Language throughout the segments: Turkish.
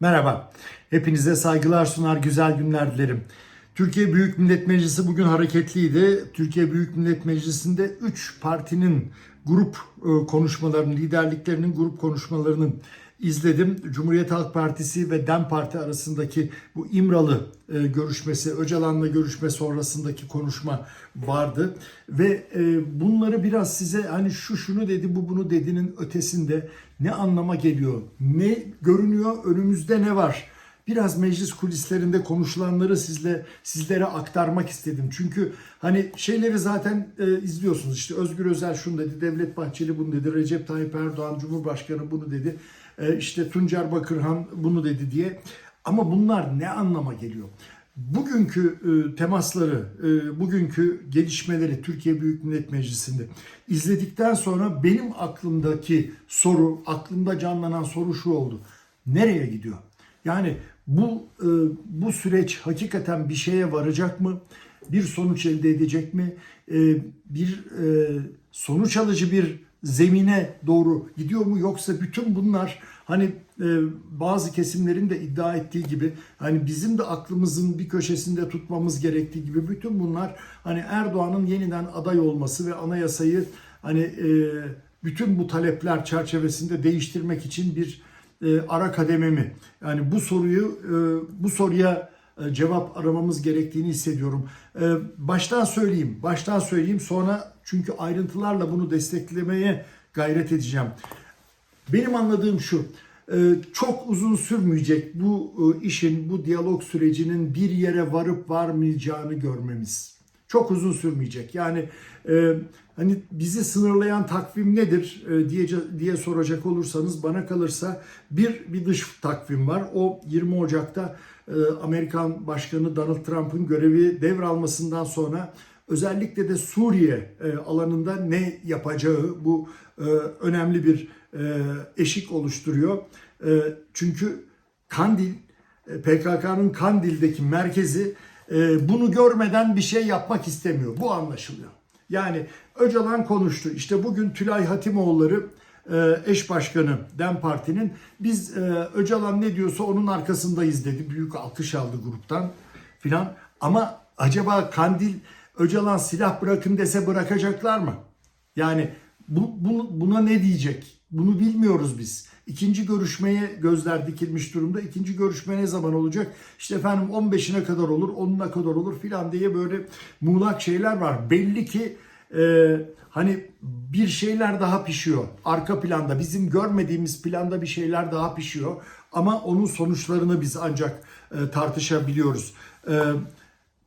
Merhaba. Hepinize saygılar sunar, güzel günler dilerim. Türkiye Büyük Millet Meclisi bugün hareketliydi. Türkiye Büyük Millet Meclisi'nde 3 partinin grup e, konuşmalarının, liderliklerinin grup konuşmalarını izledim. Cumhuriyet Halk Partisi ve DEM Parti arasındaki bu İmralı e, görüşmesi, Öcalan'la görüşme sonrasındaki konuşma vardı. Ve e, bunları biraz size hani şu şunu dedi, bu bunu dedinin ötesinde ne anlama geliyor, ne görünüyor, önümüzde ne var? Biraz meclis kulislerinde konuşulanları sizle sizlere aktarmak istedim. Çünkü hani şeyleri zaten e, izliyorsunuz. İşte Özgür Özel şunu dedi, Devlet Bahçeli bunu dedi, Recep Tayyip Erdoğan Cumhurbaşkanı bunu dedi. E, işte Tuncer Bakırhan bunu dedi diye. Ama bunlar ne anlama geliyor? Bugünkü e, temasları, e, bugünkü gelişmeleri Türkiye Büyük Millet Meclisi'nde izledikten sonra benim aklımdaki soru, aklımda canlanan soru şu oldu. Nereye gidiyor? Yani bu bu süreç hakikaten bir şeye varacak mı? Bir sonuç elde edecek mi? Bir sonuç alıcı bir zemine doğru gidiyor mu? Yoksa bütün bunlar hani e, bazı kesimlerin de iddia ettiği gibi hani bizim de aklımızın bir köşesinde tutmamız gerektiği gibi bütün bunlar hani Erdoğan'ın yeniden aday olması ve anayasayı hani e, bütün bu talepler çerçevesinde değiştirmek için bir e, ara kademe mi? Yani bu soruyu e, bu soruya cevap aramamız gerektiğini hissediyorum. E, baştan söyleyeyim, baştan söyleyeyim sonra çünkü ayrıntılarla bunu desteklemeye gayret edeceğim. Benim anladığım şu, e, çok uzun sürmeyecek bu e, işin, bu diyalog sürecinin bir yere varıp varmayacağını görmemiz. Çok uzun sürmeyecek. Yani e, hani bizi sınırlayan takvim nedir e, diye diye soracak olursanız bana kalırsa bir bir dış takvim var. O 20 Ocak'ta e, Amerikan Başkanı Donald Trump'ın görevi devralmasından sonra özellikle de Suriye e, alanında ne yapacağı bu önemli bir eşik oluşturuyor. Çünkü Kandil PKK'nın Kandil'deki merkezi bunu görmeden bir şey yapmak istemiyor. Bu anlaşılıyor. Yani Öcalan konuştu. İşte bugün Tülay Hatimoğulları e, eş başkanı DEM Parti'nin biz e, Öcalan ne diyorsa onun arkasındayız dedi. Büyük alkış aldı gruptan filan. Ama acaba Kandil Öcalan silah bırakın dese bırakacaklar mı? Yani bu, bu, buna ne diyecek? Bunu bilmiyoruz biz. İkinci görüşmeye gözler dikilmiş durumda. İkinci görüşme ne zaman olacak? İşte efendim 15'ine kadar olur, 10'una kadar olur filan diye böyle muğlak şeyler var. Belli ki e, hani bir şeyler daha pişiyor. Arka planda bizim görmediğimiz planda bir şeyler daha pişiyor. Ama onun sonuçlarını biz ancak e, tartışabiliyoruz. E,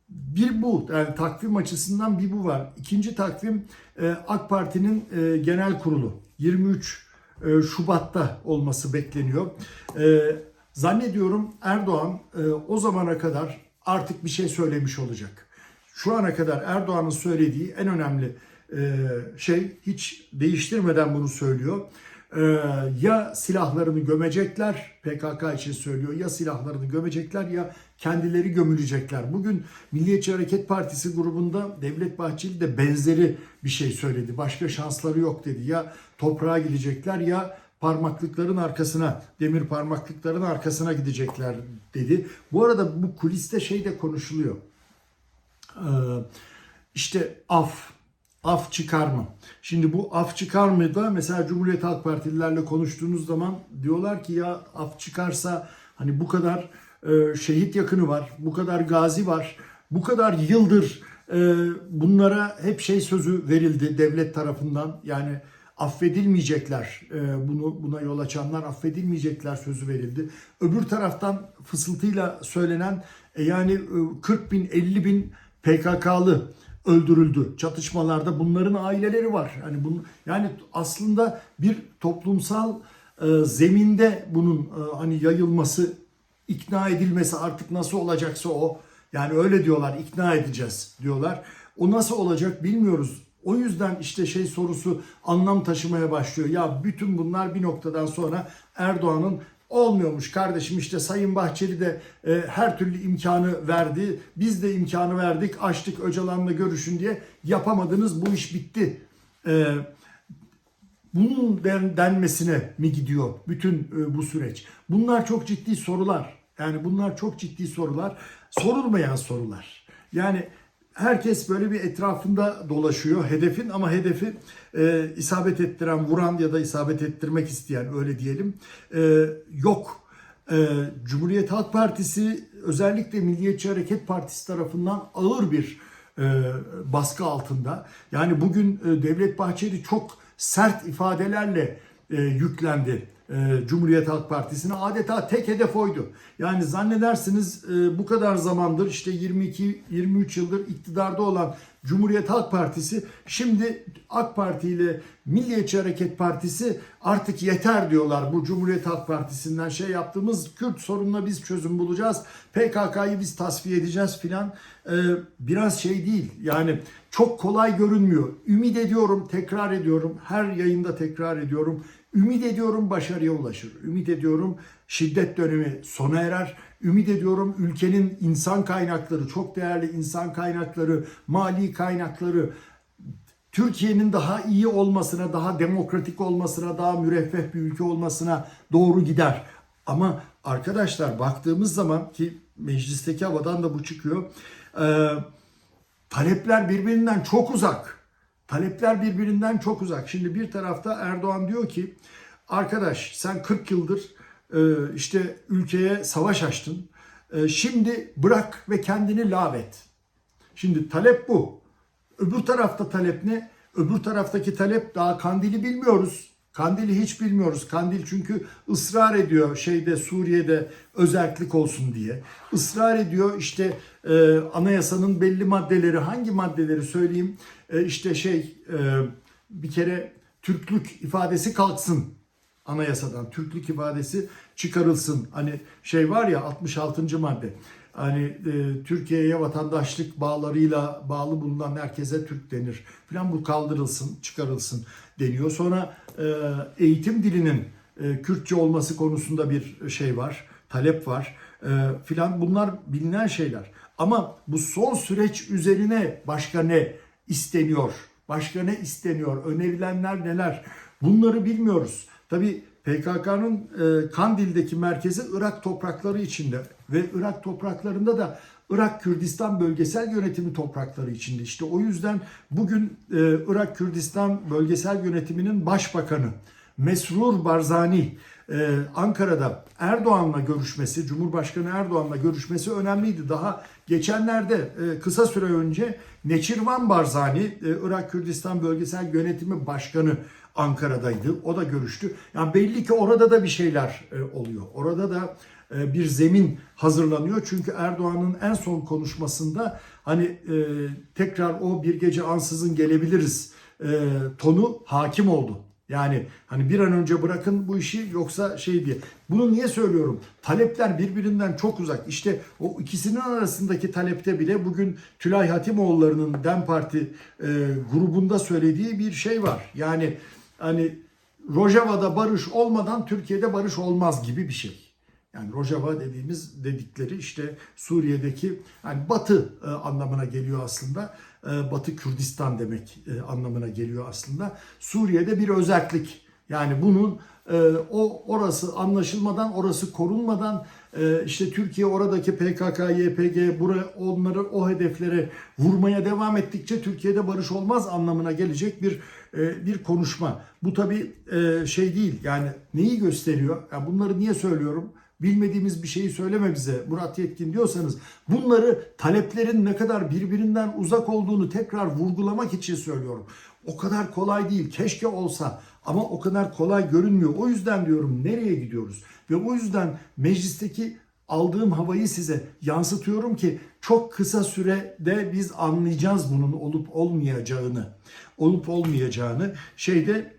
bir bu yani takvim açısından bir bu var. İkinci takvim e, AK Parti'nin e, genel kurulu 23 e, Şubat'ta olması bekleniyor. E, zannediyorum Erdoğan e, o zamana kadar artık bir şey söylemiş olacak. Şu ana kadar Erdoğan'ın söylediği en önemli şey hiç değiştirmeden bunu söylüyor. Ya silahlarını gömecekler PKK için söylüyor ya silahlarını gömecekler ya kendileri gömülecekler. Bugün Milliyetçi Hareket Partisi grubunda Devlet Bahçeli de benzeri bir şey söyledi. Başka şansları yok dedi. Ya toprağa gidecekler ya parmaklıkların arkasına, demir parmaklıkların arkasına gidecekler dedi. Bu arada bu kuliste şey de konuşuluyor. Ee, işte af, af çıkar mı? Şimdi bu af çıkar mı da mesela Cumhuriyet Halk Partililerle konuştuğunuz zaman diyorlar ki ya af çıkarsa hani bu kadar e, şehit yakını var, bu kadar gazi var, bu kadar yıldır e, bunlara hep şey sözü verildi devlet tarafından. Yani affedilmeyecekler. E, bunu buna yol açanlar affedilmeyecekler sözü verildi. Öbür taraftan fısıltıyla söylenen yani e, 40 bin 50 bin PKK'lı öldürüldü. Çatışmalarda bunların aileleri var. Yani bunu yani aslında bir toplumsal zeminde bunun hani yayılması, ikna edilmesi artık nasıl olacaksa o yani öyle diyorlar ikna edeceğiz diyorlar. O nasıl olacak bilmiyoruz. O yüzden işte şey sorusu anlam taşımaya başlıyor. Ya bütün bunlar bir noktadan sonra Erdoğan'ın olmuyormuş kardeşim işte Sayın Bahçeli de e, her türlü imkanı verdi. Biz de imkanı verdik açtık Öcalan'la görüşün diye yapamadınız bu iş bitti. E, Bunun den- denmesine mi gidiyor bütün e, bu süreç? Bunlar çok ciddi sorular. Yani bunlar çok ciddi sorular. Sorulmayan sorular. Yani herkes böyle bir etrafında dolaşıyor hedefin ama hedefi e, isabet ettiren, vuran ya da isabet ettirmek isteyen öyle diyelim e, yok. E, Cumhuriyet Halk Partisi özellikle Milliyetçi Hareket Partisi tarafından ağır bir e, baskı altında. Yani bugün e, Devlet Bahçeli çok sert ifadelerle e, yüklendi e, Cumhuriyet Halk Partisi'ne adeta tek hedef oydu. Yani zannedersiniz e, bu kadar zamandır işte 22-23 yıldır iktidarda olan Cumhuriyet Halk Partisi şimdi AK Parti ile Milliyetçi Hareket Partisi artık yeter diyorlar. Bu Cumhuriyet Halk Partisi'nden şey yaptığımız Kürt sorununa biz çözüm bulacağız. PKK'yı biz tasfiye edeceğiz filan. E, biraz şey değil yani çok kolay görünmüyor. Ümit ediyorum, tekrar ediyorum, her yayında tekrar ediyorum. Ümit ediyorum başarıya ulaşır. Ümit ediyorum şiddet dönemi sona erer. Ümit ediyorum ülkenin insan kaynakları, çok değerli insan kaynakları, mali kaynakları Türkiye'nin daha iyi olmasına, daha demokratik olmasına, daha müreffeh bir ülke olmasına doğru gider. Ama arkadaşlar baktığımız zaman ki meclisteki havadan da bu çıkıyor. Ee, talepler birbirinden çok uzak. Talepler birbirinden çok uzak. Şimdi bir tarafta Erdoğan diyor ki arkadaş sen 40 yıldır e, işte ülkeye savaş açtın. E, Şimdi bırak ve kendini lağvet. Şimdi talep bu. Öbür tarafta talep ne? Öbür taraftaki talep daha Kandil'i bilmiyoruz. Kandil'i hiç bilmiyoruz. Kandil çünkü ısrar ediyor şeyde Suriye'de özellik olsun diye. Israr ediyor işte e, anayasanın belli maddeleri hangi maddeleri söyleyeyim E, işte şey e, bir kere Türklük ifadesi kalksın anayasadan. Türklük ifadesi çıkarılsın. Hani şey var ya 66. madde. Hani e, Türkiye'ye vatandaşlık bağlarıyla bağlı bulunan herkese Türk denir. Falan bu kaldırılsın, çıkarılsın deniyor. Sonra eğitim dilinin e, Kürtçe olması konusunda bir şey var, talep var. E, filan bunlar bilinen şeyler. Ama bu son süreç üzerine başka ne isteniyor? Başka ne isteniyor? Önerilenler neler? Bunları bilmiyoruz. Tabii PKK'nın e, Kandil'deki merkezi Irak toprakları içinde ve Irak topraklarında da Irak Kürdistan bölgesel yönetimi toprakları içinde. İşte o yüzden bugün e, Irak Kürdistan bölgesel yönetiminin başbakanı Mesrur Barzani e, Ankara'da Erdoğan'la görüşmesi, Cumhurbaşkanı Erdoğan'la görüşmesi önemliydi. Daha geçenlerde e, kısa süre önce Neçirvan Barzani, e, Irak Kürdistan Bölgesel Yönetimi Başkanı Ankara'daydı. O da görüştü. Yani belli ki orada da bir şeyler e, oluyor. Orada da bir zemin hazırlanıyor. Çünkü Erdoğan'ın en son konuşmasında hani e, tekrar o bir gece ansızın gelebiliriz e, tonu hakim oldu. Yani hani bir an önce bırakın bu işi yoksa şey diye. Bunu niye söylüyorum? Talepler birbirinden çok uzak. İşte o ikisinin arasındaki talepte bile bugün Tülay Hatimoğulları'nın DEM Parti e, grubunda söylediği bir şey var. Yani hani Rojava'da barış olmadan Türkiye'de barış olmaz gibi bir şey. Yani Rojava dediğimiz dedikleri işte Suriye'deki yani Batı e, anlamına geliyor aslında. E, Batı Kürdistan demek e, anlamına geliyor aslında. Suriye'de bir özellik. Yani bunun e, o orası anlaşılmadan, orası korunmadan e, işte Türkiye oradaki PKK, YPG, buraya onları o hedeflere vurmaya devam ettikçe Türkiye'de barış olmaz anlamına gelecek bir e, bir konuşma. Bu tabii e, şey değil. Yani neyi gösteriyor? Yani bunları niye söylüyorum? Bilmediğimiz bir şeyi söyleme bize Murat Yetkin diyorsanız bunları taleplerin ne kadar birbirinden uzak olduğunu tekrar vurgulamak için söylüyorum. O kadar kolay değil. Keşke olsa ama o kadar kolay görünmüyor. O yüzden diyorum nereye gidiyoruz? Ve o yüzden meclisteki aldığım havayı size yansıtıyorum ki çok kısa sürede biz anlayacağız bunun olup olmayacağını. Olup olmayacağını. Şeyde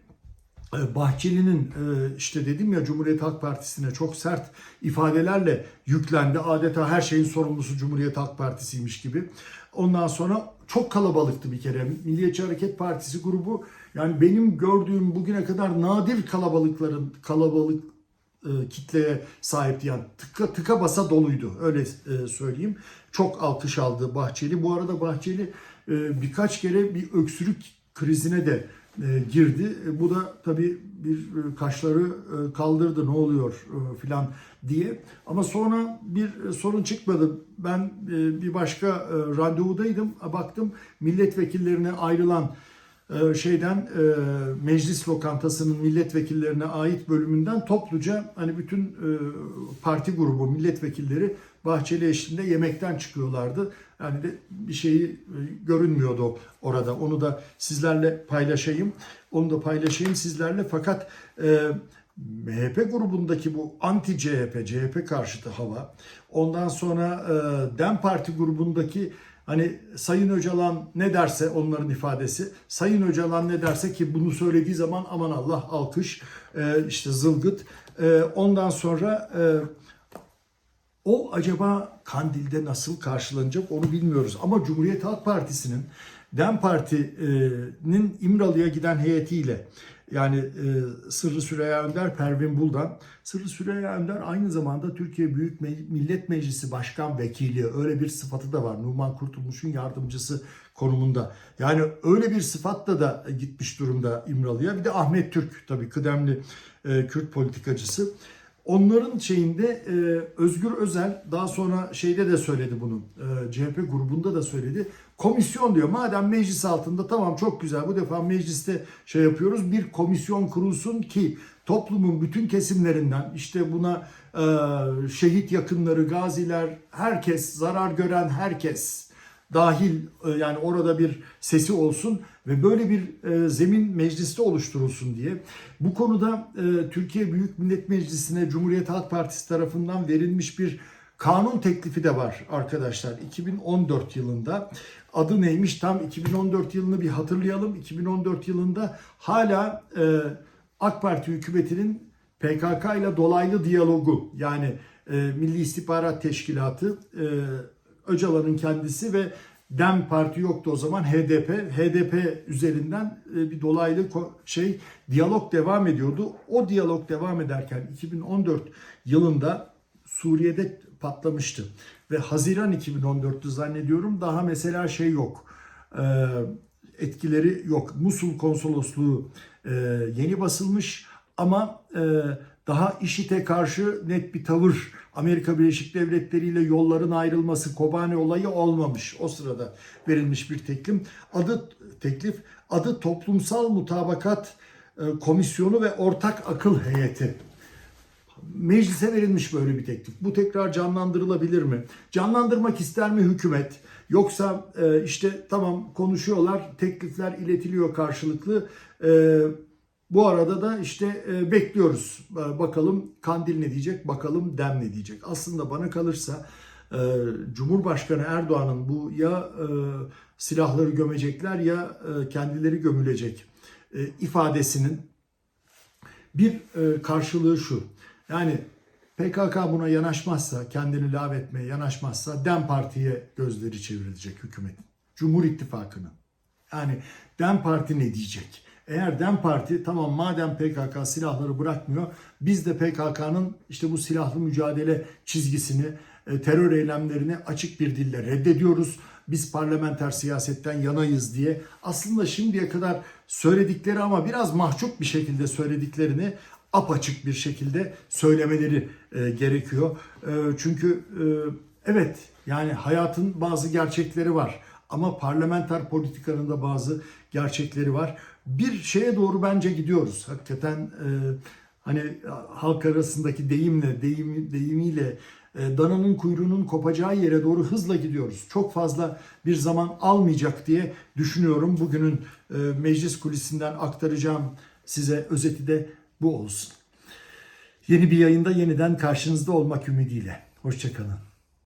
Bahçeli'nin e, işte dedim ya Cumhuriyet Halk Partisi'ne çok sert ifadelerle yüklendi. Adeta her şeyin sorumlusu Cumhuriyet Halk Partisi'ymiş gibi. Ondan sonra çok kalabalıktı bir kere. Milliyetçi Hareket Partisi grubu yani benim gördüğüm bugüne kadar nadir kalabalıkların kalabalık e, kitleye sahipti. Yani tıka, tıka basa doluydu öyle e, söyleyeyim. Çok alkış aldı Bahçeli. Bu arada Bahçeli birkaç kere bir öksürük krizine de girdi. E, bu da tabii bir e, kaşları e, kaldırdı ne oluyor e, filan diye. Ama sonra bir e, sorun çıkmadı. Ben e, bir başka e, randevudaydım. Baktım milletvekillerine ayrılan e, şeyden e, meclis lokantasının milletvekillerine ait bölümünden topluca hani bütün e, parti grubu milletvekilleri Bahçeli eşliğinde yemekten çıkıyorlardı. Yani de bir şeyi e, görünmüyordu orada. Onu da sizlerle paylaşayım. Onu da paylaşayım sizlerle. Fakat e, MHP grubundaki bu anti CHP, CHP karşıtı hava. Ondan sonra e, DEM Parti grubundaki Hani Sayın Öcalan ne derse onların ifadesi. Sayın Öcalan ne derse ki bunu söylediği zaman aman Allah alkış e, işte zılgıt. E, ondan sonra e, o acaba Kandil'de nasıl karşılanacak onu bilmiyoruz. Ama Cumhuriyet Halk Partisi'nin DEM Parti'nin İmralı'ya giden heyetiyle yani e, Sırrı Süreyya Önder, Pervin Buldan. Sırrı Süreyya Önder aynı zamanda Türkiye Büyük Millet Meclisi Başkan Vekili. Öyle bir sıfatı da var. Numan Kurtulmuş'un yardımcısı konumunda. Yani öyle bir sıfatla da gitmiş durumda İmralı'ya. Bir de Ahmet Türk tabii kıdemli e, Kürt politikacısı. Onların şeyinde e, Özgür Özel daha sonra şeyde de söyledi bunu. E, CHP grubunda da söyledi. Komisyon diyor. Madem meclis altında tamam çok güzel bu defa mecliste şey yapıyoruz. Bir komisyon kurulsun ki toplumun bütün kesimlerinden işte buna e, şehit yakınları, gaziler, herkes, zarar gören herkes dahil e, yani orada bir sesi olsun ve böyle bir e, zemin mecliste oluşturulsun diye. Bu konuda e, Türkiye Büyük Millet Meclisi'ne Cumhuriyet Halk Partisi tarafından verilmiş bir kanun teklifi de var arkadaşlar 2014 yılında. Adı neymiş tam 2014 yılını bir hatırlayalım. 2014 yılında hala e, AK Parti hükümetinin PKK ile dolaylı diyalogu yani e, Milli İstihbarat Teşkilatı e, Öcalan'ın kendisi ve DEM Parti yoktu o zaman HDP. HDP üzerinden e, bir dolaylı şey diyalog devam ediyordu. O diyalog devam ederken 2014 yılında Suriye'de patlamıştı. Ve Haziran 2014'tü zannediyorum daha mesela şey yok. E, etkileri yok. Musul konsolosluğu e, yeni basılmış ama e, daha IŞİD'e karşı net bir tavır Amerika Birleşik Devletleri ile yolların ayrılması Kobane olayı olmamış. O sırada verilmiş bir teklif. Adı teklif adı Toplumsal Mutabakat e, Komisyonu ve Ortak Akıl Heyeti. Meclise verilmiş böyle bir teklif. Bu tekrar canlandırılabilir mi? Canlandırmak ister mi hükümet? Yoksa e, işte tamam konuşuyorlar, teklifler iletiliyor karşılıklı. E, bu arada da işte e, bekliyoruz. E, bakalım Kandil ne diyecek, bakalım Dem ne diyecek. Aslında bana kalırsa e, Cumhurbaşkanı Erdoğan'ın bu ya e, silahları gömecekler ya e, kendileri gömülecek e, ifadesinin bir e, karşılığı şu. Yani PKK buna yanaşmazsa, kendini lağvetmeye yanaşmazsa DEM Parti'ye gözleri çevrilecek hükümet. Cumhur İttifakı'nın. Yani DEM Parti ne diyecek? Eğer DEM Parti tamam madem PKK silahları bırakmıyor biz de PKK'nın işte bu silahlı mücadele çizgisini, e, terör eylemlerini açık bir dille reddediyoruz. Biz parlamenter siyasetten yanayız diye aslında şimdiye kadar söyledikleri ama biraz mahcup bir şekilde söylediklerini apaçık bir şekilde söylemeleri e, gerekiyor. E, çünkü e, evet yani hayatın bazı gerçekleri var ama parlamenter politikanın da bazı gerçekleri var. Bir şeye doğru bence gidiyoruz. Hakikaten e, hani halk arasındaki deyimle, deyim, deyimiyle e, dananın kuyruğunun kopacağı yere doğru hızla gidiyoruz. Çok fazla bir zaman almayacak diye düşünüyorum. Bugünün e, meclis kulisinden aktaracağım size özeti de bu olsun. Yeni bir yayında yeniden karşınızda olmak ümidiyle. Hoşçakalın.